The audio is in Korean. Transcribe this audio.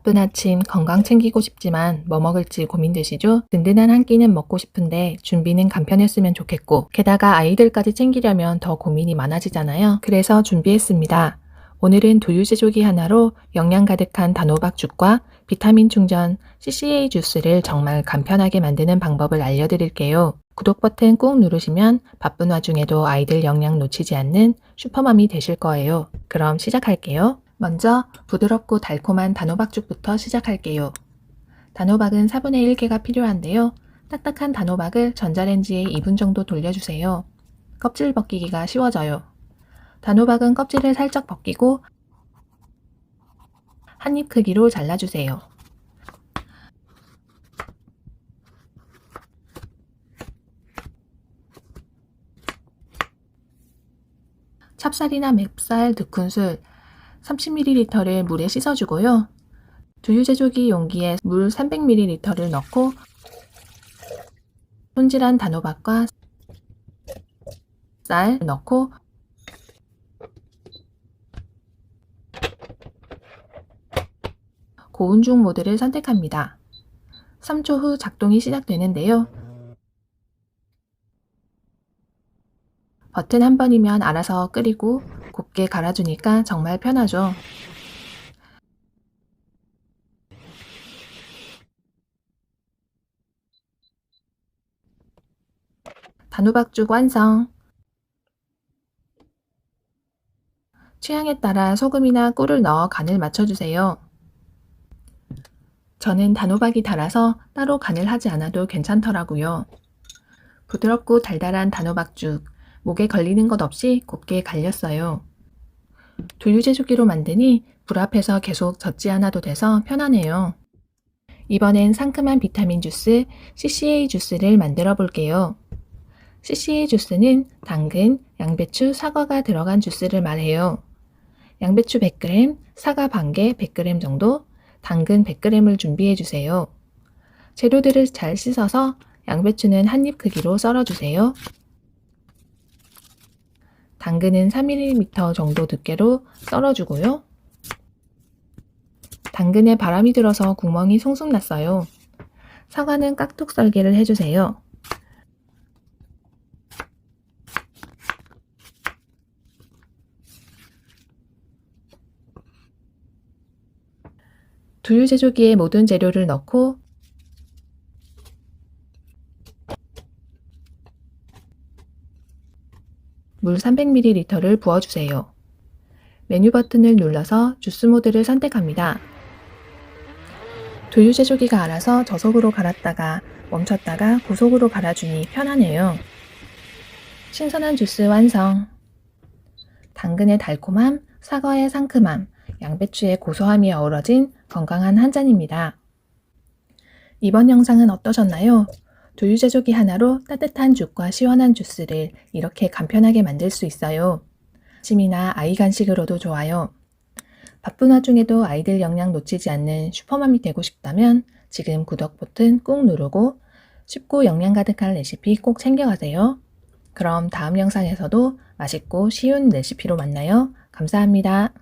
바쁜 아침 건강 챙기고 싶지만 뭐 먹을지 고민되시죠? 든든한 한 끼는 먹고 싶은데 준비는 간편했으면 좋겠고 게다가 아이들까지 챙기려면 더 고민이 많아지잖아요. 그래서 준비했습니다. 오늘은 두유 제조기 하나로 영양 가득한 단호박죽과 비타민 충전 CCA 주스를 정말 간편하게 만드는 방법을 알려드릴게요. 구독 버튼 꾹 누르시면 바쁜 와중에도 아이들 영양 놓치지 않는 슈퍼맘이 되실 거예요. 그럼 시작할게요. 먼저 부드럽고 달콤한 단호박죽부터 시작할게요. 단호박은 4분의 1개가 필요한데요. 딱딱한 단호박을 전자레인지에 2분 정도 돌려주세요. 껍질 벗기기가 쉬워져요. 단호박은 껍질을 살짝 벗기고 한 입 크기로 잘라주세요. 찹쌀이나 맵쌀 두 큰술 30ml를 물에 씻어주고요. 두유 제조기 용기에 물 300ml를 넣고 손질한 단호박과 쌀 넣고 고운 중 모드를 선택합니다. 3초 후 작동이 시작되는데요. 버튼 한 번이면 알아서 끓이고 곱게 갈아주니까 정말 편하죠. 단호박죽 완성! 취향에 따라 소금이나 꿀을 넣어 간을 맞춰주세요. 저는 단호박이 달아서 따로 간을 하지 않아도 괜찮더라고요. 부드럽고 달달한 단호박죽, 목에 걸리는 것 없이 곱게 갈렸어요. 두유 제조기로 만드니 불 앞에서 계속 젓지 않아도 돼서 편하네요. 이번엔 상큼한 비타민 주스 CCA 주스를 만들어 볼게요. CCA 주스는 당근, 양배추, 사과가 들어간 주스를 말해요. 양배추 100g, 사과 반개 100g 정도, 당근 100g을 준비해 주세요. 재료들을 잘 씻어서 양배추는 한 입 크기로 썰어 주세요. 당근은 3mm 정도 두께로 썰어주고요. 당근에 바람이 들어서 구멍이 송송 났어요. 사과는 깍둑 썰기를 해주세요. 두유 제조기에 모든 재료를 넣고 물 300ml를 부어주세요. 메뉴 버튼을 눌러서 주스 모드를 선택합니다. 두유 제조기가 알아서 저속으로 갈았다가 멈췄다가 고속으로 갈아주니 편하네요. 신선한 주스 완성! 당근의 달콤함, 사과의 상큼함, 양배추의 고소함이 어우러진 건강한 한 잔입니다. 이번 영상은 어떠셨나요? 두유 제조기 하나로 따뜻한 죽과 시원한 주스를 이렇게 간편하게 만들 수 있어요. 아침이나 아이 간식으로도 좋아요. 바쁜 와중에도 아이들 영양 놓치지 않는 슈퍼맘이 되고 싶다면 지금 구독 버튼 꾹 누르고 쉽고 영양 가득한 레시피 꼭 챙겨가세요. 그럼 다음 영상에서도 맛있고 쉬운 레시피로 만나요. 감사합니다.